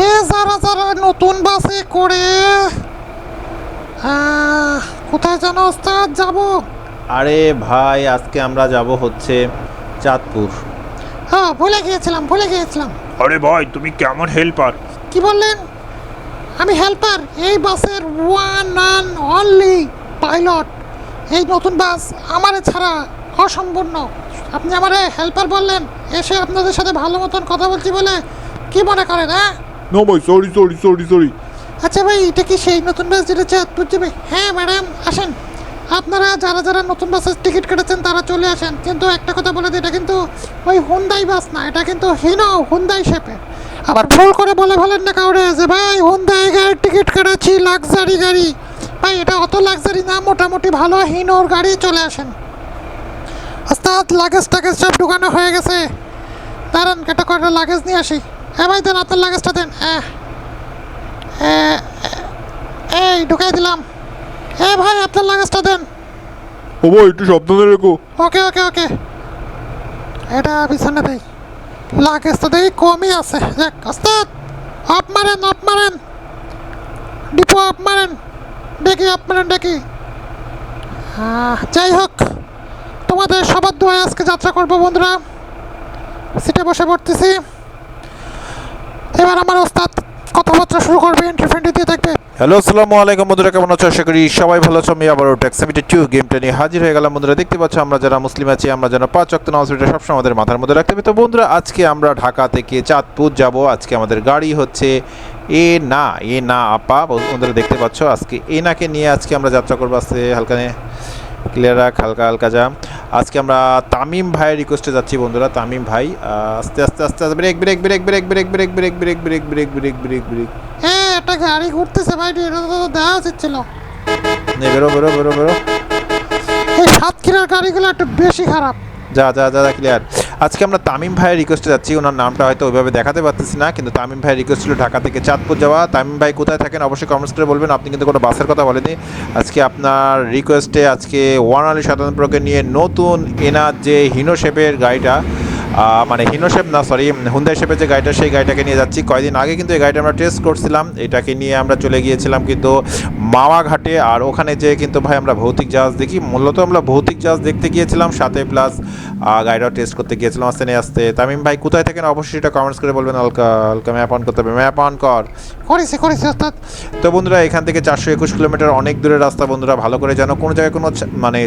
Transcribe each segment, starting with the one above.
এ যারা যারা নতুন বাসে করে কোথায় যেন ওস্তাদ যাব? আরে ভাই আজকে আমরা যাব হচ্ছে চাঁদপুর। হ্যাঁ ভুলে গিয়েছিলাম ভুলে গিয়েছিলাম। আরে ভাই তুমি কেমন হেল্পার? কি বললেন? আমি হেল্পার এই বাসের ওয়ান অ্যান্ড অনলি পাইলট এই নতুন বাস আমারে ছাড়া অসম্পূর্ণ। আপনি আমারে হেল্পার বললেন এসে আপনাদের সাথে ভালো মতন কথা বলছি বলে কি মনে করেন হ্যাঁ? না ভাই সরি সরি সরি সরি আচ্ছা ভাই, এটা কি সেই নতুন বাস যেটা চাঁদপুর যাবে হ্যাঁ ম্যাডাম আসেন। আপনারা যারা যারা নতুন বাসের টিকিট কেটেছেন, তারা চলে আসেন। কিন্তু একটা কথা বলে দিই, এটা কিন্তু ওই হুন্দাই বাস না, এটা কিন্তু হিনো হুন্দাই শেপে আবার ভুল করে বলে ফেলেন না কাউরে, যে ভাই হুন্দাই গাড়ির টিকিট কাটাচ্ছি লাক্সারি গাড়ি। ভাই, এটা অত লাক্সারি না, মোটামুটি ভালো হিনোর গাড়ি, চলে আসেন। ওস্তাদ লাগেজ টাগেজ সব ঢুকানো হয়ে গেছে। দাঁড়ান কেটে কয়টা লাগেজ নিয়ে আসি। হ্যাঁ ভাই দেন আপনার লাগেজটা দেন। হ্যাঁ এই ঢুকাই দিলাম। এ ভাই আপনার লাগেজটা দেন। ও ভাই একটু সাবধানে রেখো। ওকে ওকে ওকে। এটা বিছানা দেই। লাগেজ তো দেখি কমই আছে। যাক ওস্তাদ আপ মারেন আপ মারেন। ডিপো আপ মারেন। দেখি আপ মারেন দেখি। যাই হোক তোমাদের সবার দোয়ায় আজকে যাত্রা করব বন্ধুরা। সিটে বসে পড়তেছি। এবার আমার ওস্তাদ কথাবার্তা শুরু করবে এন্ট্রি দিয়ে থাকবে। হ্যালো আসসালামু আলাইকুম বন্ধুরা, কেমন আছো? আশা করি সবাই ভালো আছো। আমি আবারও ট্যাক্সিমিটি টু গেমটা নিয়ে হাজির হয়ে গেলাম। বন্ধুরা, দেখতে পাচ্ছ, আমরা যারা মুসলিম আছি, আমরা যেন পাঁচ নামাজ পড়ে সবসময় আমাদের মাথার মধ্যে রাখতে হবে। তো বন্ধুরা, আজকে আমরা ঢাকা থেকে চাঁদপুর যাব। আজকে আমাদের গাড়ি হচ্ছে এ না এ না আপা। বন্ধুরা, দেখতে পাচ্ছ, আজকে এ নাকে নিয়ে আজকে আমরা যাত্রা করব। আজকে হালকা ক্লিয়ার রাখ হালকা হালকা যা আজকে আমরা তামিম ভাইয়ের রিকোয়েস্টে যাচ্ছি বন্ধুরা তামিম ভাই আস্তে আস্তে আস্তে আস্তে brake brake brake brake brake brake brake brake brake brake brake brake brake হ্যাঁ একটা গাড়ি ঘুরতেছে ভাই এটা তো দেওয়া উচিত ছিল বেরো বেরো বেরো বেরো এই সাতক্ষীরার গাড়িগুলো একটু বেশি খারাপ যা যা যা ক্লিয়ার আজকে আমরা তামিম ভাইয়ের রিকোয়েস্টে যাচ্ছি। ওনার নামটা হয়তো ওইভাবে দেখাতে পারতেছি না, কিন্তু তামিম ভাইয়ের রিকোয়েস্ট ছিল ঢাকা থেকে চাঁদপুর যাওয়া। তামিম ভাই কোথায় থাকেন অবশ্যই কমেন্টস করে বলবেন। আপনি কিন্তু কোনো বাসের কথা বলেনি আজকে আপনার রিকোয়েস্টে আজকে ওয়ান আলী স্বতন্ত্রকে নিয়ে নতুন এনার যে হিনো শেপের গাড়িটা মানে হিনো শেপ, না সরি হুন্দাই শেপের যে গাড়িটা, সেই গাড়িটাকে নিয়ে যাচ্ছি। কয়দিন আগে কিন্তু এই গাড়িটা আমরা টেস্ট করছিলাম। এটাকে নিয়ে আমরা চলে গিয়েছিলাম কিন্তু মাওয়া ঘাটে আর ওখানে যে কিন্তু ভাই আমরা ভৌতিক জাহাজ দেখি, মূলত আমরা ভৌতিক জাহাজ দেখতে গিয়েছিলাম, সাথে প্লাস গাড়িটাও টেস্ট করতে গিয়েছিলাম আস্তে নিয়ে আসতে তামিম ভাই, কোথায় থাকেন? অবশ্যই এটা কমেন্টস করে বলবেন, হালকা হালকা ম্যাপ অন করতে হবে। ম্যাপ অন কর। করেছে করেছে ওস্তাদ তো বন্ধুরা, এখান থেকে চারশো একুশ কিলোমিটার অনেক দূরের রাস্তা, বন্ধুরা, ভালো করে যেন কোনো জায়গায় কোনো মানে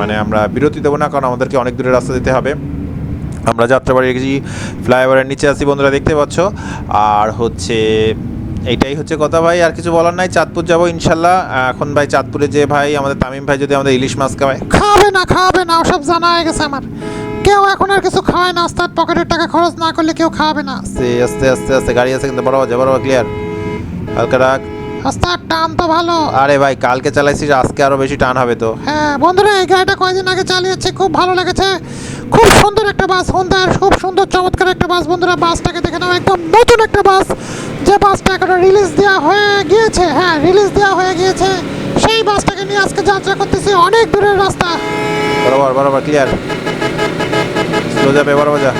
মানে আমরা বিরতি দেবো না, কারণ আমাদেরকে অনেক দূরের রাস্তা দিতে হবে। আমরা যাত্রাবাড়ি রেখেছি ফ্লাইওভারের নিচে আছি বন্ধুরা দেখতে পাচ্ছ। আর হচ্ছে এইটাই হচ্ছে কথা ভাই আর কিছু বলার নাই চাঁদপুর যাব ইনশাল্লাহ। এখন ভাই চাঁদপুরে যে ভাই আমাদের তামিম ভাই যদি আমাদের ইলিশ মাছ খাওয়ায় খাবে না খাবে না ওসব জানা হয়ে গেছে আমার। কেউ এখন আর কিছু খাওয়ায় না ওস্তাদ পকেটের টাকা খরচ না করলে কেউ খাবে না। আস্তে আস্তে আস্তে আস্তে গাড়ি আছে কিন্তু বড় বাজে বড় ক্লিয়ার হালকা রাখ। ওস্তাদ টান তো ভালো। আরে ভাই কালকে চালাইছিস আজকে আরও বেশি টান হবে তো। হ্যাঁ বন্ধুরা এই গাড়িটা কয়েকদিন আগে চালিয়েছে খুব ভালো লেগেছে। খুব সুন্দর একটা বাস হোন্দার খুব সুন্দর, চমৎকার একটা বাস। বন্ধুরা, বাসটাকে দেখে নাও, একদম নতুন একটা বাস। যে বাসটা এখন রিলিজ দেওয়া হয়ে গিয়েছে হ্যাঁ রিলিজ দেওয়া হয়ে গিয়েছে, সেই বাসটাকে নিয়ে আজকে যাত্রা করতেছি অনেক দূরের রাস্তা। বরাবর বরাবর ক্লিয়ার স্লো যাবে বরাবর যা।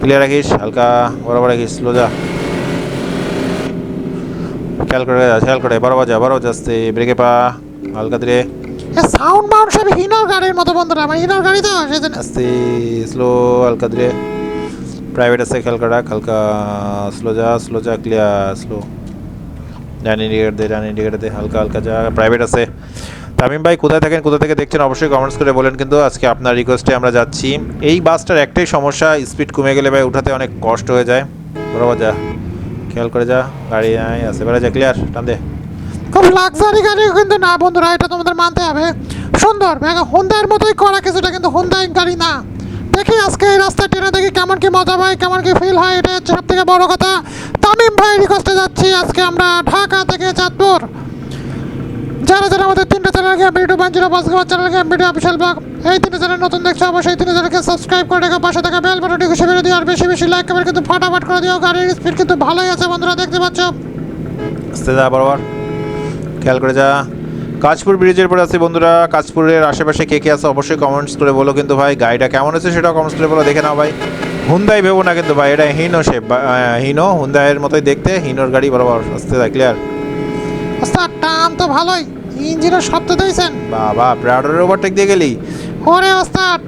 ক্লিয়ার রাখিস, হালকা, বরাবর রাখিস স্লো যা। খেয়াল করে যা খেয়াল করে, বরাবর যা, বরাবর যাচ্ছে, ব্রেকে পা, হালকা ধীরে। সাউন্ড মাউন্ড সব হিনোর গাড়ির মতো বন্ধুরা, আমার হিনোর গাড়ি তো সেজন্য আস্তে স্লো হালকা ধীরে। প্রাইভেট আছে করে রাখ স্লো যা স্লো যা ক্লিয়ার স্লো ডান ইন্ডিকেটার দে ডান ইন্ডিকেটার দে, হালকা হালকা যা প্রাইভেট আছে। তামিম ভাই, কোথায় থাকেন, কোথা থেকে দেখছেন, অবশ্যই কমেন্টস করে বলেন কিন্তু আজকে আপনার রিকোয়েস্টে আমরা যাচ্ছি। এই বাসটার একটাই সমস্যা স্পিড কমে গেলে ভাই উঠাতে অনেক কষ্ট হয়ে যায়। বরাবর যা, খেয়াল করে যা, গাড়ি আসে, বেড়ে যা ক্লিয়ার টান দে। খুব লাক্সারি গাড়ি কিন্তু না বন্ধুরা, এটা তোমাদের মানতে হবে। সুন্দর হোন্দার মতোই করা কিছুটা কিন্তু হোন্দাই গাড়ি না। দেখি আজকে এই রাস্তায় ট্রেনে দেখি কেমন কি মজা হয়, কেমন কি ফিল হয়, এটা হচ্ছে সব থেকে বড় কথা। তামিম ভাই রিকোয়েস্টে যাচ্ছি, আজকে আমরা ঢাকা থেকে চাঁদপুর। যারা যারা আমাদের তিনটা চ্যানেল গেম ভিডিও পাঁচ জিরো পাঁচ channel game video official blog, এই তিনটা চ্যানেল নতুন দেখছ, অবশ্যই তিনটা চ্যানেলকে সাবস্ক্রাইব করে রেখো, পাশে থাকা বেল বাটনটি ঘুষে বেরো দিও, আর বেশি বেশি লাইক কমেন্ট কিন্তু ফাটাফাট করে দিও, গাড়ির স্পিড কিন্তু ভালোই আছে বন্ধুরা, দেখতে পাচ্ছ। বরাবর। খেয়াল করে যা। কাজপুর ব্রিজের পরে আছে বন্ধুরা। কাজপুরের আশেপাশে কে কে আছে অবশ্যই কমেন্টস করে বলো। কিন্তু ভাই গাড়িটা কেমন আছে সেটাও কমেন্টস করে বলো। দেখে নাও ভাই। হুন্দাই ভেবো না কিন্তু ভাই এটা হিনো শেপ হিনো হুন্দাইয়ের মতোই দেখতে। হিনোর গাড়ি বরাবর আসতে যায় ক্লিয়ার ওস্তাদ টান তো ভালোই। ইঞ্জিনের শব্দ দিয়েছেন। বাবা প্রাডারের ওভারটেক দিয়ে গেলি। ওরে ওস্তাদ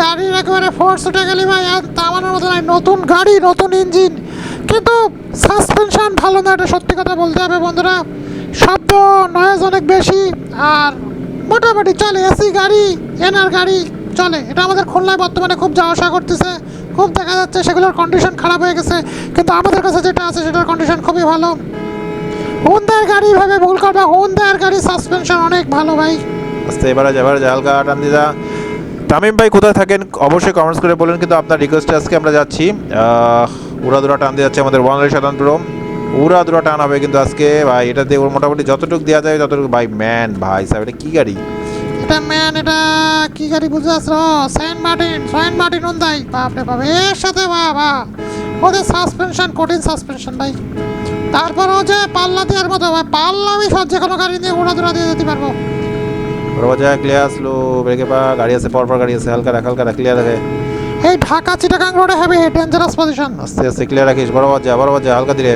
গাড়ির একেবারে ফোর্স উঠে গেলি ভাই। আর তামানোর মতো নাই। নতুন গাড়ি নতুন ইঞ্জিন কিন্তু সাসপেনশন ভালো না এটা সত্যি কথা বলতে হবে বন্ধুরা। শব্দ নয়েজ অনেক বেশি, আর মোটামুটি চলে এসি গাড়ি এনার গাড়ি চলে। এটা আমাদের খুলনায় বর্তমানে খুব যাওয়া আসা করতেছে, খুব দেখা যাচ্ছে সেগুলোর কন্ডিশন খারাপ হয়ে গেছে, কিন্তু আমাদের কাছে যেটা আছে সেটার কন্ডিশন খুবই ভালো। হুন্দার গাড়ি ভাবে ভুল করবে হুন্দার গাড়ি সাসপেনশন অনেক ভালো ভাই। আস্তে, এবারে যা এবারে যা হালকা টান দিয়ে তামিম ভাই কোথায় থাকেন? অবশ্যই কমেন্টস করে বলেন, কিন্তু আপনার রিকোয়েস্টে আজকে আমরা যাচ্ছি। উড়াদুরা টান দিয়ে যাচ্ছে আমাদের ওয়ানলি স্বতন্ত্র উড়াদুরা টান হবে কিন্তু আজকে ভাই এটা দিয়ে ওর মোটামুটি যতটুকু দেওয়া যায় ততটুকু। ভাই ম্যান ভাই সাহেব এটা কী গাড়ি? এটা ম্যান এটা কি গাড়ি বুঝে আসলো Saint Martin Saint Martin Hyundai বাপরে বাপ এর সাথে বাবা। ওদের সাসপেনশন কঠিন সাসপেনশন ভাই। তারপরেও যে পাল্লা দেওয়ার মতো ভাই পাল্লা আমি সব যে কোনো গাড়ি নিয়ে উড়াদুরা দিয়ে যেতে পারব। যা ক্লিয়ার স্লো ব্রেকে পা গাড়ি আছে পরপর গাড়ি আছে হালকা রাখ হালকা রাখ ক্লিয়ার রাখে। এই ঢাকা চিটাগাং রোডে হবে ডেঞ্জারাস পজিশন আস্তে আস্তে ক্লিয়ার রাখিস বরাবর যা বরাবর যা হালকা দিলে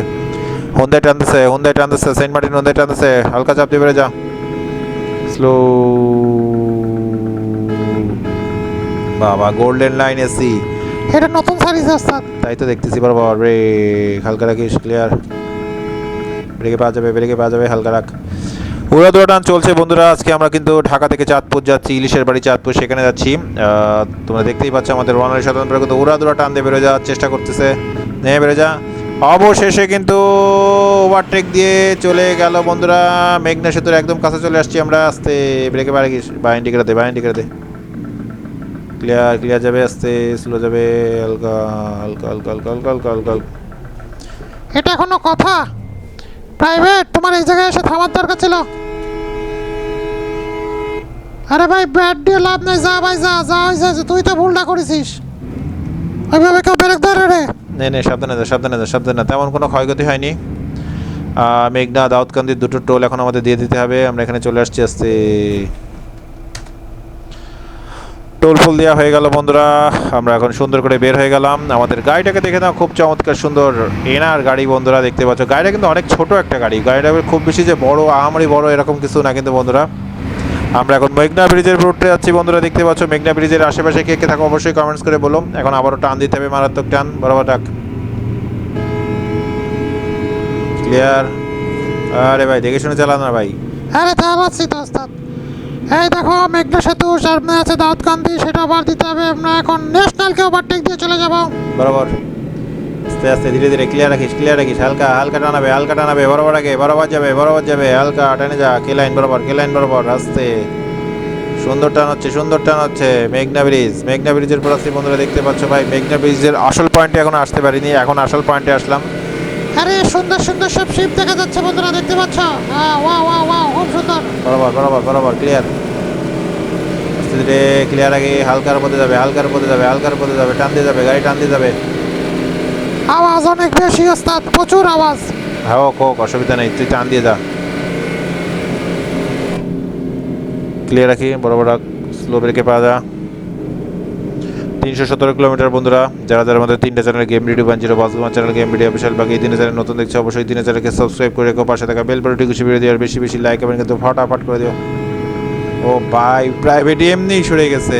হুন্দাই টানতেছে হুন্দাই টানতেছে সেন্ট মার্টিন হুন্দাই টানতেছে হালকা চাপ দিয়ে বেড়ে যা। স্লো বাবা গোল্ডেন লাইন এসি এটা নতুন সার্ভিস ওস্তাদ তাই তো দেখতেছি বরাবর ব্রেক হালকা রাখিস ক্লিয়ার ব্রেকে পাওয়া যাবে, ব্রেকে পাওয়া যাবে, হালকা রাখ। উড়া দুরা টান চলছে বন্ধুরা, আজকে আমরা কিন্তু ঢাকা থেকে চাঁদপুর যাচ্ছি, ইলিশের বাড়ি চাঁদপুর, সেখানে যাচ্ছি। তোমরা দেখতেই পাচ্ছ আমাদের ওয়ানারি স্বতন্ত্র কিন্তু উড়া দুরা টান দিয়ে বেরো যাওয়ার চেষ্টা করতেছে। নেমে বেরো যা। অবশেষে কিন্তু ওভারটেক দিয়ে চলে গেল বন্ধুরা। মেঘনা সেতুর একদম কাছে চলে আসছি আমরা। আস্তে ব্রেকে পারে গিয়ে দে বাইন্ডি করে দে ক্লিয়ার ক্লিয়ার যাবে, আস্তে স্লো যাবে। হালকা হালকা হালকা হালকা হালকা হালকা হালকা এটা কোনো কথা? প্রাইভেট তোমার এই জায়গায় এসে থামার দরকার ছিল। আরে ভাই ব্যাট দিয়ে লাভ নাই। যা ভাই, যা যা হয়েছে, তুই তো ভুলটা করেছিস। ওইভাবে কেউ ব্রেক ধরে রে। নে নে সাবধানে যা সাবধানে যা সাবধানে তেমন কোনো ক্ষয়ক্ষতি হয়নি। মেঘনা দাউদকান্দির দুটো টোল এখন আমাদের দিয়ে দিতে হবে। আমরা এখানে চলে আসছি, আসতে। টোল ফুল দেওয়া হয়ে গেল, বন্ধুরা। আমরা এখন সুন্দর করে বের হয়ে গেলাম। আমাদের গাড়িটাকে দেখে নাও, খুব চমৎকার সুন্দর এনার গাড়ি, বন্ধুরা, দেখতে পাচ্ছ। গাড়িটা কিন্তু অনেক ছোট একটা গাড়ি। গাড়িটা খুব বেশি যে বড়, আহামরি বড়, এরকম কিছু না কিন্তু, বন্ধুরা। আমরা এখন মেঘনা ব্রিজের রোডে যাচ্ছি। বন্ধুরা দেখতে পাচ্ছ মেঘনা ব্রিজের আশেপাশে কে কে থাকো অবশ্যই কমেন্টস করে বলো। এখন আবারও টান দিতে হবে মারাত্মক টান। বরাবর ডাক। ক্লিয়ার আরে ভাই দেখে শুনে চালান না ভাই। আরে চালাচ্ছি তো ওস্তাদ। এই দেখো মেঘনা সেতু সামনে আছে দাউদকান্দি সেটা আবার দিতে হবে। আমরা এখন ন্যাশনালকে ওভারটেক দিয়ে চলে যাব। বরাবর। আস্তে আস্তে ধীরে ধীরে ক্লিয়ার রাখিস ক্লিয়ার রাখিস। হালকা হালকা টানাবে হালকা টানাবে বরাবর আগে বরাবর যাবে বরাবর যাবে। হালকা টেনে যা কে লাইন বরাবর কে লাইন বরাবর আস্তে। সুন্দর টান হচ্ছে সুন্দর টান হচ্ছে। মেঘনা ব্রিজ মেঘনা ব্রিজের পর আসছি বন্ধুরা দেখতে পাচ্ছ ভাই মেঘনা ব্রিজের আসল পয়েন্টে এখন আসতে পারিনি এখন আসল পয়েন্টে আসলাম। আরে সুন্দর সুন্দর সব শিপ দেখা যাচ্ছে বন্ধুরা দেখতে পাচ্ছ? হ্যাঁ ওয়া ওয়া ওয়া খুব সুন্দর। বরাবর বরাবর বরাবর ক্লিয়ার আস্তে ধীরে ক্লিয়ার আগে হালকার মধ্যে যাবে হালকার মধ্যে যাবে হালকার মধ্যে যাবে টান দিয়ে যাবে গাড়ি টান দিয়ে যাবে। আওয়াজ অনেক বেশি ওস্তাদ প্রচুর আওয়াজ। হ্যাঁ হোক অসুবিধা নেই তুই টান দিয়ে যা। ক্লিয়ার রাখি বড় বড় স্লো ব্রেকে পাওয়া যা তিনশো সতেরো কিলোমিটার বন্ধুরা যারা যারা আমাদের তিনটা channel game video one zero বাসগুমা channel game video বিশাল বাকি তিনটা চ্যানেল নতুন দেখছে অবশ্যই তিনটা চ্যানেলকে সাবস্ক্রাইব করে রেখো পাশে থাকা বেল বাটনটি খুশি দিও আর বেশি বেশি লাইক এবং কিন্তু ফটাফট করে দিও। ও ভাই প্রাইভেট এমনি সরে গেছে।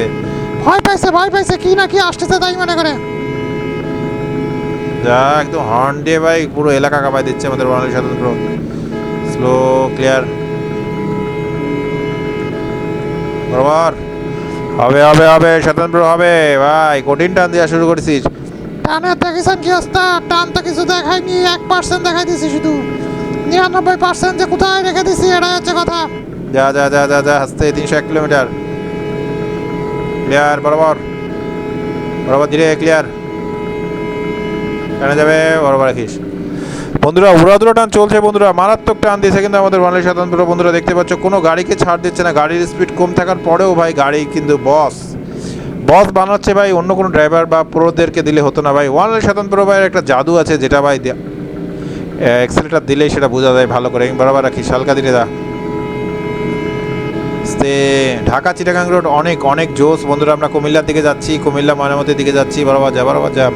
ভয় পাইছে ভয় পাইছে কি না কি আসতেছে তাই মনে করে। যা একদম হর্ন দিয়ে ভাই পুরো এলাকা কাঁপাই দিচ্ছে আমাদের বাঙালি স্বতন্ত্র। স্লো ক্লিয়ার বরাবর। হবে হবে হবে স্বতন্ত্র হবে। ভাই কঠিন টান দেওয়া শুরু করেছিস। টানে দেখেছেন কি ওস্তাদ টান তো কিছু দেখায়নি এক পার্সেন্ট দেখাই দিছি শুধু। নিরানব্বই পার্সেন্ট যে কোথায় রেখে দিছি এটাই হচ্ছে কথা। যা যা যা যা যা হাসতে তিনশো এক কিলোমিটার। ক্লিয়ার বরাবর। বরাবর ধীরে ক্লিয়ার টানে যাবে বরাবর রাখিস বন্ধুরা উড়াদুরা টান চলছে বন্ধুরা, মারাত্মক টান দিয়েছে কিন্তু আমাদের বাঙালি স্বতন্ত্র বন্ধুরা দেখতে পাচ্ছ, কোনো গাড়িকে ছাড় দিচ্ছে না, গাড়ির স্পিড কম থাকার পরেও ভাই গাড়ি কিন্তু বস বস বানাচ্ছে ভাই, অন্য কোনো ড্রাইভার বা প্রোদেরকে দিলে হতো না ভাই। ওয়ানলি স্বতন্ত্র ভাইয়ের একটা জাদু আছে যেটা ভাই এক্সেলেটার দিলেই সেটা বোঝা যায় ভালো করে। বরাবর রাখিস, হালকা দিনে দা। ঢাকা চিটাগাং রোড অনেক অনেক জোস বন্ধুরা, আমরা কুমিল্লার দিকে যাচ্ছি, কুমিল্লা ময়নামতির দিকে যাচ্ছি, বরাবর যা বরাবর যা।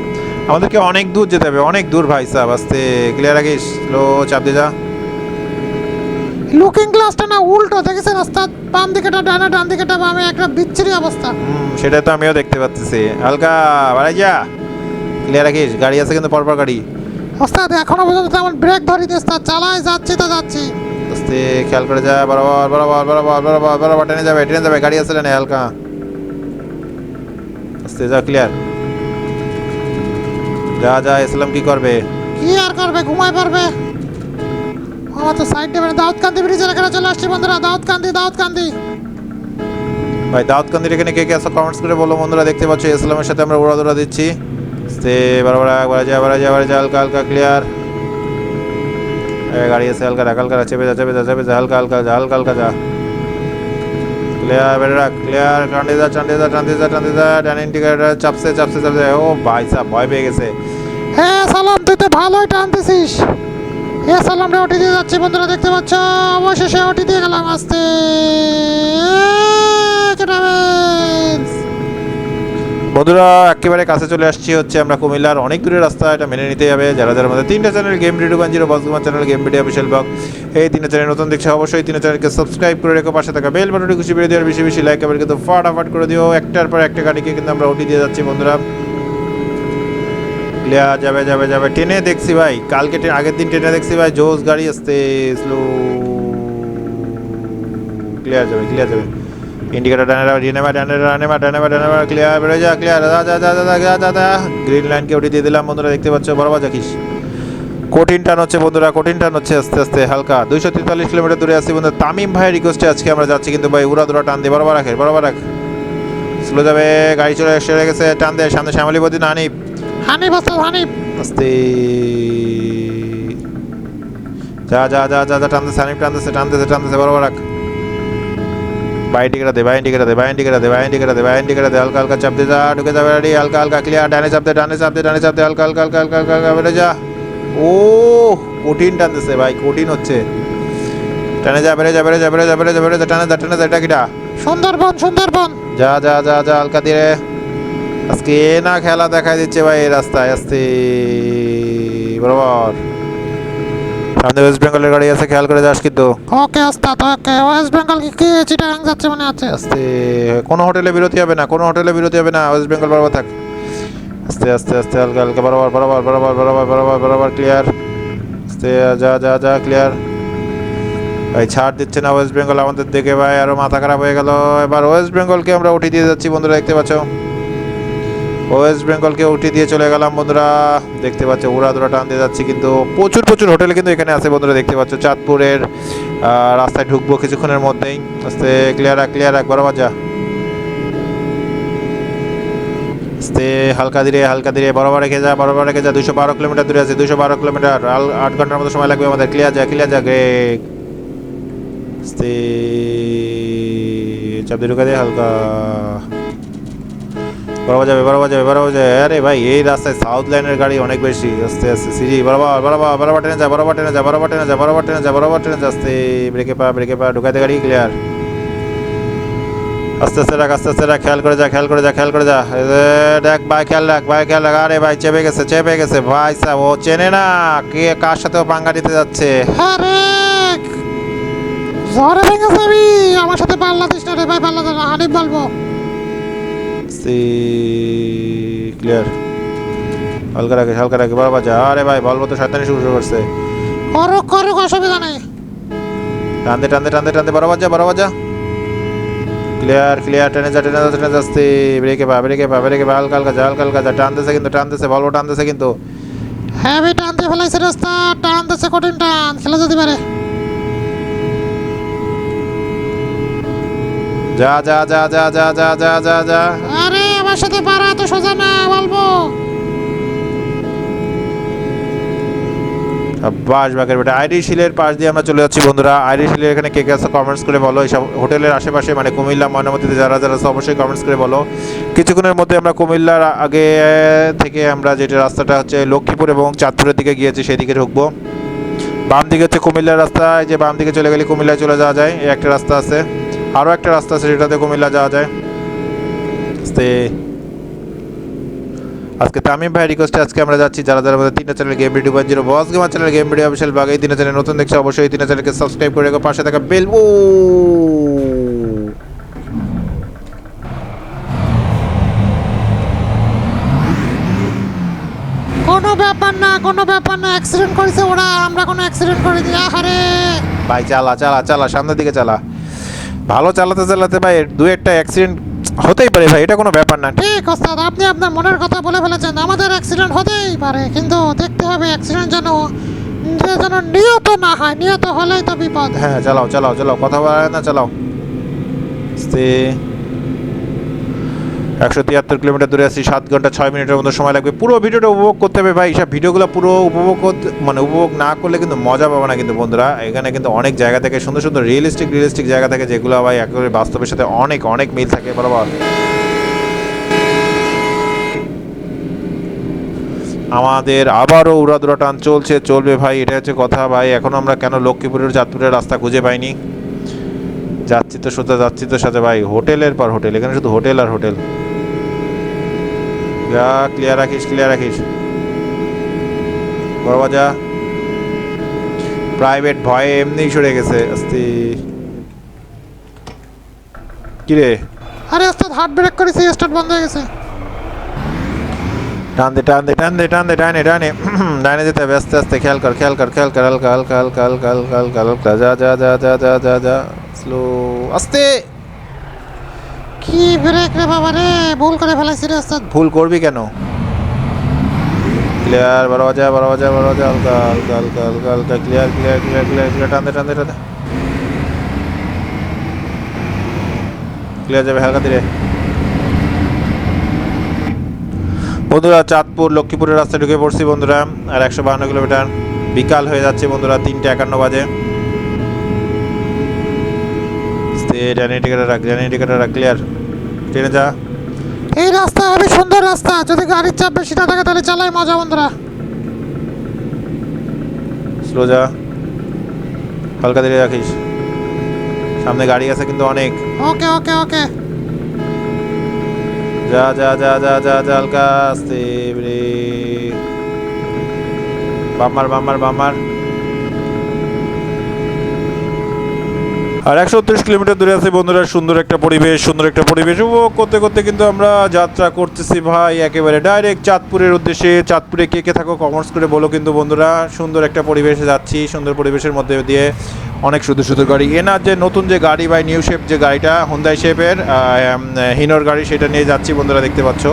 আমাদেরকে অনেক দূর যেতে হবে অনেক দূর ভাই সাহেব আস্তে ক্লিয়ার রাখিস। স্লো চাপ দিয়ে যা। লুকিং গ্লাসটা না উল্টো দেখেছেন রাস্তা বাম দিকেটা ডানে ডান দিকেটা বামে একটা বিচ্ছিরি অবস্থা। হুম সেটা তো আমিও দেখতে পাচ্ছি হালকা বাড়াই যা। ক্লিয়ার রাখিস গাড়ি আছে কিন্তু পরপর গাড়ি। ওস্তাদ এখনও পর্যন্ত তেমন ব্রেক ধরি না চালাই যাচ্ছি তো যাচ্ছি। আস্তে খেয়াল করে যা বরাবর বরাবর বরাবর বরাবর বরাবর টেনে যাবে টেনে যাবে গাড়ি আছে না হালকা। আস্তে যা ক্লিয়ার যা যা ইসলাম কি করবে কি আর করবে ঘুমায় পারবে আমার তো সাইড দেবে দাউদকান্দি ব্রিজের এখানে চলে আসছি বন্ধুরা দাউদকান্দি দাউদকান্দি ভাই দাউদকান্দির এখানে কে কে আছে কমেন্টস করে বলো বন্ধুরা দেখতে পাচ্ছ ইসলামের সাথে আমরা উড়া দৌড়া দিচ্ছি আস্তে বরাবর একবার যা বাড়া যা বাড়া যা হালকা হালকা ক্লিয়ার গাড়ি আছে হালকা রাখ হালকা চেপে যা চেপে যা চেপে যা হালকা হালকা যা হালকা হালকা যা ক্লিয়ার বেড়ে রাখ ক্লিয়ার টান্ডে যা টান্ডে যা টান্ডে যা টান্ডে যা ডান ইন্ডিকেটার চাপছে চাপছে চাপছে ও ভাই সাহ ভয় পেয়ে গেছে। হ্যাঁ সালাম, তুই তো ভালোই টানতেছিস। এ সালাম, রে, ওটি দিয়ে যাচ্ছি, বন্ধুরা, দেখতে পাচ্ছ? অবশেষে ওটি দিয়ে গেলাম, আসতে। বন্ধুরা, একেবারে কাছে চলে আসছি হচ্ছে আমরা কুমিল্লার অনেক দূরের রাস্তা, এটা মেনে নিতে হবে। যারা যারা আমাদের তিনটা channel, game video one zero বসগুমার channel, game video official blog, এই তিনটা চ্যানেল নতুন দেখছে অবশ্যই তিনটা চ্যানেলকে সাবস্ক্রাইব করে রেখো, পাশে থাকা বেল বাটনটি খুশি বেড়ে দেওয়ার বেশি বেশি লাইক আবার কিন্তু ফাটাফাট করে দিও। একটার পর একটা গাড়িকে কিন্তু আমরা ওটি দিয়ে যাচ্ছি, বন্ধুরা। ক্লিয়ার, যাবে যাবে যাবে। ট্রেনে দেখছি ভাই, কালকে ট্রেন, আগের দিন ট্রেনে দেখছি ভাই জোস গাড়ি আসতে স্লো ক্লিয়ার যাবে ক্লিয়ার যাবে। ইন্ডিকেটার ডানে ডানে মা ডানে ডানে মা ডানে মা ডানে মা ক্লিয়ার বেরো যা ক্লিয়ার যা যা যা যা গ্রিন লাইনকে ওটি দিয়ে দিলাম বন্ধুরা দেখতে পাচ্ছ বরাবর যাকিস কঠিন টান হচ্ছে বন্ধুরা কঠিন টান হচ্ছে আস্তে আস্তে হালকা। দুইশো তেতাল্লিশ কিলোমিটার দূরে আছি বন্ধু তামিম ভাইয়ের রিকোয়েস্টে আজকে আমরা যাচ্ছি কিন্তু ভাই উড়া দুরা টান দিয়ে বরাবর রাখে বরাবর রাখ স্লো যাবে গাড়ি চলে এসে গেছে টান দে সামনে শ্যামলী বদি না হানিফ হানিফ ওস্তাদ হানিফ। আস্তে। যা যা যা যা যা টানতেছে হানিফ টানতেছে টানতেছে টানতেছে বরাবর রাখ বাইন টিকেটা দে বাইন টিকেটা দে বাইন টিকেটা দে বাইন টিকেটা দে বাইন টিকেটা দে হালকা হালকা চাপ দে যা ঢুকে যাবে রেডি হালকা হালকা ক্লিয়ার ডানে চাপ দে ডানে চাপ দে ডানে চাপ দে হালকা হালকা হালকা হালকা হালকা বেড়ে যা। ও কঠিন টানতেছে ভাই কঠিন হচ্ছে। টানে যা বেড়ে যা বেড়ে যা বেড়ে যা বেড়ে যা বেড়ে যা টানে যা টানে যা এটা কিটা? সুন্দরবন সুন্দরবন। যা যা যা যা হালকা দিয়ে। আজকে না খেলা দেখাই দিচ্ছে ভাই রাস্তায় আসতে বরাবর। সামনে ওয়েস্ট বেঙ্গলের গাড়ি আছে খেয়াল করে যাস কিন্তু। ওকে ওস্তাদ ওকে। ওয়েস্ট বেঙ্গল কি কি চিটাগাং যাচ্ছে মনে আছে আস্তে কোনো হোটেলে বিরতি হবে না কোনো হোটেলে বিরতি হবে না ওয়েস্ট বেঙ্গল বরাবর থাক। আস্তে আস্তে আস্তে হালকা হালকা বরাবর বরাবর বরাবর বরাবর বরাবর বরাবর ক্লিয়ার আস্তে যা যা যা ক্লিয়ার ভাই ছাড় দিচ্ছে না ওয়েস্ট বেঙ্গল আমাদের দেখে ভাই আরও মাথা খারাপ হয়ে গেল। এবার ওয়েস্ট বেঙ্গলকে আমরা উঠিয়ে দিয়ে যাচ্ছি বন্ধুরা দেখতে পাচ্ছ। ওয়েস্ট বেঙ্গলকে উঠিয়ে দিয়ে চলে গেলাম বন্ধুরা। দেখতে পাচ্ছ, উড়া দুরা টান দিয়ে যাচ্ছি কিন্তু প্রচুর প্রচুর হোটেল কিন্তু এখানে আছে বন্ধুরা, দেখতে পাচ্ছ। চাঁদপুরের রাস্তায় ঢুকবো কিছুক্ষণের মধ্যেই। আস্তে ক্লিয়ার রাখ ক্লিয়ার রাখ বরাবর যা আস্তে, হালকা ধীরে হালকা ধীরে, বরাবর রেখে যা, বরাবর রেখে যা। দুশো বারো কিলোমিটার দূরে আছে দুশো বারো কিলোমিটার। আট ঘণ্টার মতো সময় লাগবে আমাদের। ক্লিয়ার যা ক্লিয়ার যা গে আস্তে, চাপ দিয়ে ঢুকে দে, হালকা। বরাবর যাবে বরাবর যাবে বরাবর যাবে। আরে ভাই, এই রাস্তায় সাউথ লাইনের গাড়ি অনেক বেশি। আস্তে আস্তে, সিঁড়ি, বরাবর বরাবর বরাবর টেনে যা, বরাবর টেনে যা, বরাবর টেনে যা, বরাবর টেনে যা, বরাবর টেনে যা। আস্তে ব্রেকে পা ব্রেকে পা ঢুকাতে গাড়ি ক্লিয়ার আস্তে আস্তে রাখ, আস্তে আস্তে রাখ, খেয়াল করে যা, খেয়াল করে যা, খেয়াল করে যা। দেখ ভাই, খেয়াল রাখ, ভাই, খেয়াল রাখ। আরে ভাই, চেপে গেছে চেপে গেছে। ভাই সাহেব, ও চেনে না কে কার সাথে ও পাঙ্গা দিতে যাচ্ছে। আরে, ঝড়ে ভেঙে আমার সাথে পাল্লা দিস না রে ভাই, পাল্লা দিস না, হানিফ বলব সি ক্লিয়ার হালকা রাখে হালকা রাখে বরাবর যা আরে ভাই বলব তো শয়তানি শুরু করছে। করুক করুক অসুবিধা নেই। টানতে টানতে টানতে টানতে বরাবর যা বরাবর যা ক্লিয়ার ক্লিয়ার টেনে যা টেনে যা টেনে যাচ্ছে ব্রেকে পা ব্রেকে পা ব্রেকে পা হালকা হালকা যা হালকা হালকা যা। টানতেছে কিন্তু টানতেছে বলব টানতেছে কিন্তু। হ্যাভি টানতে ফেলাইছে রাস্তা। টানতেছে কঠিন টান। খেলে যেতে পারে। যা যা যা যা যা যা যা যা যা আরে আমার সাথে পারা এত সোজা না, বলব? বাস বাগের বেটা। আইরিশ হিলের পাশ দিয়ে আমরা চলে যাচ্ছি, বন্ধুরা। আইরিশ হিলের এখানে কে কে আছে কমেন্টস করে বলো। এইসব হোটেলের আশেপাশে মানে কুমিল্লা, ময়নামতিতে যারা যারা আছে, অবশ্যই কমেন্টস করে বলো। কিছুক্ষণের মধ্যে আমরা কুমিল্লার আগে থেকে আমরা যেটা রাস্তাটা হচ্ছে লক্ষ্মীপুর এবং চাঁদপুরের দিকে গিয়েছি সেই দিকে ঢুকবো। বাম দিকে হচ্ছে কুমিল্লার রাস্তা। যে বাম দিকে চলে গেলে কুমিল্লায় চলে যাওয়া যায়। একটা রাস্তা আছে। আরও একটা রাস্তা আছে যেটাতে কুমিল্লা যাওয়া যায়। আস্তে আজকে তামিম ভাই রিকোয়েস্টে আজকে আমরা যাচ্ছি যারা যারা আমাদের তিনটা channel game video zero boss gamer channel game video official বাগে এই তিনটা চ্যানেল নতুন দেখছে অবশ্যই তিনটা চ্যানেলকে সাবস্ক্রাইব করে রেখো পাশে থাকা বেল ও কোনো ব্যাপার না কোনো ব্যাপার না অ্যাক্সিডেন্ট করেছে ওরা আমরা কোনো অ্যাক্সিডেন্ট করিনি আহারে! ভাই চালা চালা চালা সামনের দিকে চালা। ভালো চালাতে চালাতে ভাই দু একটা অ্যাক্সিডেন্ট হতেই পারে ভাই এটা কোনো ব্যাপার না। ঠিক ওস্তাদ আপনি আপনার মনের কথা বলে ফেলেছেন। আমাদের অ্যাক্সিডেন্ট হতেই পারে কিন্তু দেখতে হবে অ্যাক্সিডেন্ট যেন যেন নিয়ত না হয়। নিহত হলেই তো বিপদ। হ্যাঁ চালাও চালাও চালাও। কথা বলা না চালাও। আস্তে একশো তিয়াত্তর কিলোমিটার দূরে আছি, সাত ঘণ্টা ছয় মিনিটের মতো সময় লাগবে। পুরো ভিডিওটা উপভোগ করতে হবে ভাই, সব ভিডিওগুলো পুরো উপভোগ মানে উপভোগ না করলে কিন্তু মজা পাবে না কিন্তু বন্ধুরা। এখানে কিন্তু অনেক জায়গা থেকে সুন্দর সুন্দর রিয়েলিস্টিক রিয়েলিস্টিক জায়গা থেকে যেগুলো ভাই একেবারে বাস্তবের সাথে অনেক অনেক মিল থাকে, বরাবর। আমাদের আবারও উড়াদুরা টান চলছে, চলবে ভাই এটা হচ্ছে কথা ভাই। এখন আমরা কেন লক্ষ্মীপুরের চাঁদপুরের রাস্তা খুঁজে পাইনি? যাচ্ছি তো সোজা, যাচ্ছি তো সাথে ভাই, হোটেলের পর হোটেল, এখানে শুধু হোটেল আর হোটেল। যা ক্লিয়ার রাখিস ক্লিয়ার রাখিস। বড় বাজা প্রাইভেট ভয়ে এমনিই সরে গেছে আস্তে। কিরে? আরে ওস্তাদ হার্ট ব্রেক করেছে স্টার্ট বন্ধ হয়ে গেছে। টান দে টান দে টান দে টান। দে ডানে ডানে ডানে যেতে হবে আস্তে আস্তে খেয়াল কর খেয়াল কর খেয়াল কর হালকা হালকা হালকা হালকা হালকা হালকা হালকা যা যা যা যা যা যা যা স্লো আস্তে! কি ব্রেক রে বাবা রে? ভুল করে ফেলেছি রে ওস্তাদ। ভুল করবি কেন? ক্লিয়ার বারো বাজা বারো বাজা বারো বাজা, হালকা হালকা হালকা হালকা হালকা clear clear clear clear clear টান দে টান দে টান দে ক্লিয়ার যাবে হালকা ধীরে। বন্ধুরা, চাঁদপুর, লক্ষ্মীপুরের রাস্তায় ঢুকে পড়ছি বন্ধুরা, আর একশো বাহান্ন কিলোমিটার। বিকাল হয়ে যাচ্ছে বন্ধুরা, তিনটে একান্ন বাজে। জানি টিকাটা রাখ জানি টিকাটা রাখ ক্লিয়ার ট্রেনে যা। এই রাস্তা হবে সুন্দর রাস্তা। যদি গাড়ির চাপ বেশি না থাকে তাহলে চালাই মজা বন্ধুরা। স্লো যা। হালকা ধীরে রাখিস। সামনে গাড়ি আছে কিন্তু অনেক। ওকে ওকে ওকে। যা যা যা যা যা যা হালকা আস্তে ব্রেক বাম্মার বাম্মার। আর একশো উনত্রিশ কিলোমিটার দূরে আছে বন্ধুরা, সুন্দর একটা পরিবেশ, সুন্দর একটা পরিবেশ। উপভোগ করতে করতে কিন্তু আমরা যাত্রা করতেছি ভাই, একেবারে ডাইরেক্ট চাঁদপুরের উদ্দেশ্যে। চাঁদপুরে কে কে থাকো কমার্স করে বলো কিন্তু বন্ধুরা। সুন্দর একটা পরিবেশে যাচ্ছি, সুন্দর পরিবেশের মধ্যে দিয়ে অনেক সুন্দর সুন্দর গাড়ি। এনার যে নতুন যে গাড়ি বাই নিউ শেপ যে গাড়িটা হুন্দাই শেপের হিনোর গাড়ি, সেটা নিয়ে যাচ্ছি বন্ধুরা, দেখতে পাচ্ছ।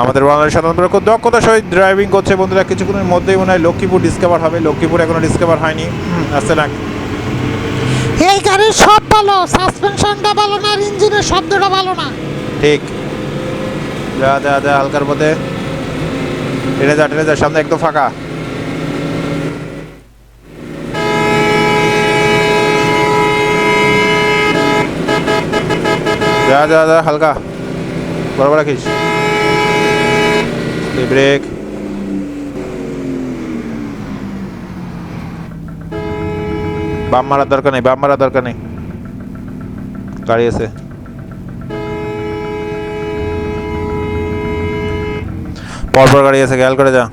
আমাদের বাংলাদেশ সাধারণত খুব দক্ষতার সহিত ড্রাইভিং করছে বন্ধুরা। কিছুক্ষণের মধ্যেই মনে হয় লক্ষ্মীপুর ডিসকভার হবে। লক্ষ্মীপুর এখনও ডিসকভার হয়নি। আসতে না গাড়ির সব ভালো সাসপেনশনটা ভালো না, আর ইঞ্জিনের শব্দটা ভালো না। ঠিক। যা যা যা, হালকার পথে। ট্রেনে যা ট্রেনে যা, সামনে একদম ফাঁকা। যা যা যা, হালকা। বরাবর রাখিস। ব্রেক বাম মারার দরকার নেই বাম মারার দরকার নেই। গাড়ি আছে। পরপর গাড়ি আছে, খেয়াল করে যা।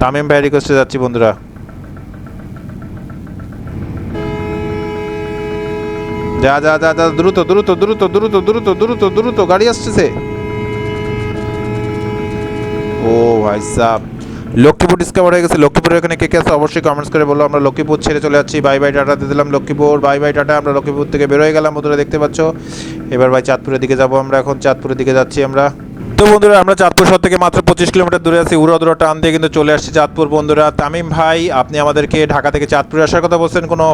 তামিম ভাই রিকোয়েস্টে যাচ্ছি বন্ধুরা। যা যা যা যা, দ্রুত দ্রুত দ্রুত দ্রুত দ্রুত দ্রুত দ্রুত, গাড়ি আসতেছে ও ভাই সাহ লক্ষ্মীপুর ডিসকভার হয়ে গেছে। লক্ষ্মীপুরের এখানে কে কে আছে অবশ্যই কমেন্টস করে বলো। আমরা লক্ষ্মীপুর ছেড়ে চলে যাচ্ছি। বাই বাই টাটা দিয়ে দিলাম লক্ষ্মীপুর। Bye bye tata. আমরা লক্ষ্মীপুর থেকে বেরোয় গেলাম। বন্ধুরা দেখতে পাচ্ছ। এবার ভাই চাঁদপুরের দিকে যাব আমরা। এখন চাঁদপুরের দিকে যাচ্ছি আমরা। তো বন্ধুরা, আমরা চাঁদপুর শহর থেকে মাত্র পঁচিশ কিলোমিটার দূরে আছি। উড়াদুরা টান দিয়ে কিন্তু চলে আসছি চাঁদপুর। বন্ধুরা, তামিম ভাই, আপনি আমাদেরকে ঢাকা থেকে চাঁদপুরে আসার কথা বলছেন। কোনো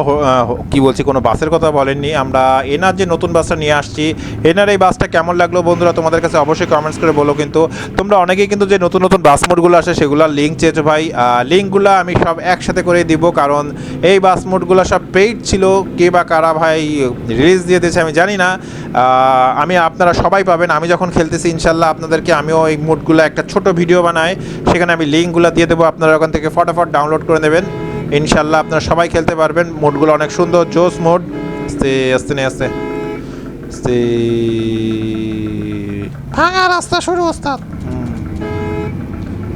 কি বলছি, কোনো বাসের কথা বলেননি। আমরা এনার যে নতুন বাসটা নিয়ে আসছি, এনার এই বাসটা কেমন লাগল বন্ধুরা? তোমাদের কাছে অবশ্যই কমেন্টস করে বলো কিন্তু। তোমরা অনেকেই কিন্তু যে নতুন নতুন বাস মোডগুলো আসে, সেগুলোর লিঙ্ক চেয়েছো ভাই। লিঙ্কগুলো আমি সব একসাথে করে দিব, কারণ এই বাস মোডগুলো সব পেইড ছিল। কে বা কারা ভাই রিলিজ দিয়ে দিয়েছে আমি জানি না। আমি, আপনারা সবাই পাবেন। আমি যখন খেলতেছি, ইনশাল্লাহ আপনাদেরকে আমিও এই মোডগুলো একটা ছোট ভিডিও বানাই। সেখানে আমি লিঙ্কগুলো দিয়ে দেবো আপনারা ওখান থেকে ফটাফট ডাউনলোড করে নেবেন। ইনশাল্লাহ আপনারা সবাই খেলতে পারবেন। মোডগুলো অনেক সুন্দর জোস মোড। আস্তে আস্তে নিয়ে আস্তে স্থির ভাঙা রাস্তা শুরু ওস্তাদ।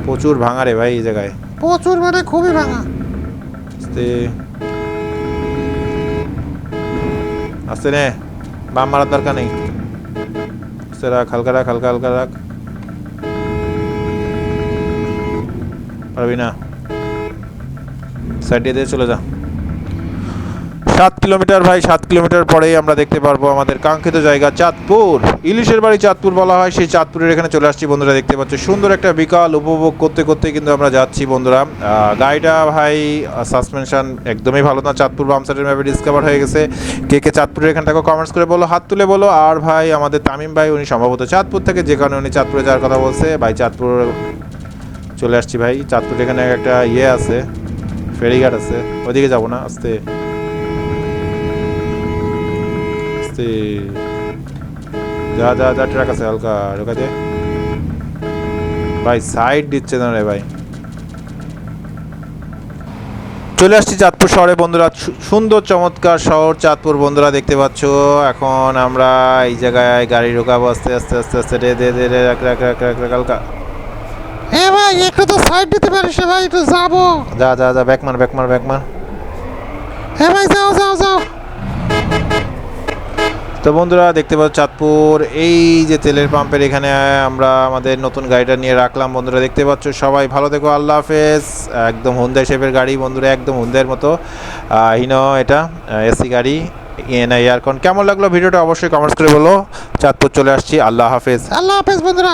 প্রচুর ভাঙা রে ভাই এই জায়গায়। প্রচুর মানে খুবই ভাঙা। আস্তে আস্তে নে। বাম মারার দরকার নেই। আস্তে রাখ হালকা রাখ হালকা হালকা রাখ। পারবি না। সাইড দিয়ে চলে যা। সাত কিলোমিটার ভাই, সাত কিলোমিটার পরেই আমরা দেখতে পারব আমাদের কাঙ্ক্ষিত জায়গা চাঁদপুর। ইলিশের বাড়ি চাঁদপুর বলা হয়, সেই চাঁদপুরের এখানে চলে আসছি বন্ধুরা, দেখতে পাচ্ছ সুন্দর একটা বিকাল উপভোগ করতে করতে কিন্তু আমরা যাচ্ছি বন্ধুরা। গাড়িটা ভাই সাসপেনশন একদমই ভালো না, চাঁদপুর বামসাইডের ম্যাপে ডিসকভার হয়ে গেছে। কে কে চাঁদপুরের এখানটাকে কমেন্টস করে বলো, হাত তুলে বলো। আর ভাই, আমাদের তামিম ভাই, উনি সম্ভবত চাঁদপুর থেকে, যে কারণে উনি চাঁদপুরে যাওয়ার কথা বলছে। ভাই, চাঁদপুর চলে আসছি ভাই। চাঁদপুর এখানে একটা ইয়ে আছে, ফেরিঘাট আছে। ওইদিকে যাব না, আস্তে। আস্তে। যা যা যা, ট্রাক আছে হালকা ঢোকা দে ভাই সাইড দিচ্ছে না রে ভাই। চলে আসছি চাঁদপুর শহরে, বন্ধুরা। সুন্দর, চমৎকার শহর চাঁদপুর, বন্ধুরা, দেখতে পাচ্ছ। এখন আমরা এই জায়গায় গাড়ি ঢোকাবো, আস্তে আস্তে আস্তে আস্তে, দে দে দে রাখ রাখ রাখ রাখ, হালকা। ভাই একটু তো সাইড দিতে পারিস ভাই একটু যাব। যা যা যা ব্যাক মার ব্যাক মার ব্যাক মার। এ ভাই যাও যাও যাও। তো বন্ধুরা দেখতে পাচ্ছ চাঁদপুর এই যে তেলের পাম্পের এখানে আমরা আমাদের নতুন গাড়িটা নিয়ে রাখলাম। বন্ধুরা দেখতে পাচ্ছ সবাই ভালো থেকো আল্লাহ হাফেজ। একদম হুন্দাই শেপের গাড়ি বন্ধুরা একদম হুন্দাইয়ের মতো। হিনো এটা এসি গাড়ি এনআই এয়ারকন কেমন লাগল ভিডিওটা অবশ্যই কমেন্টস করে বলো। চাঁদপুর চলে আসছি আল্লাহ হাফেজ। আল্লাহ হাফেজ বন্ধুরা।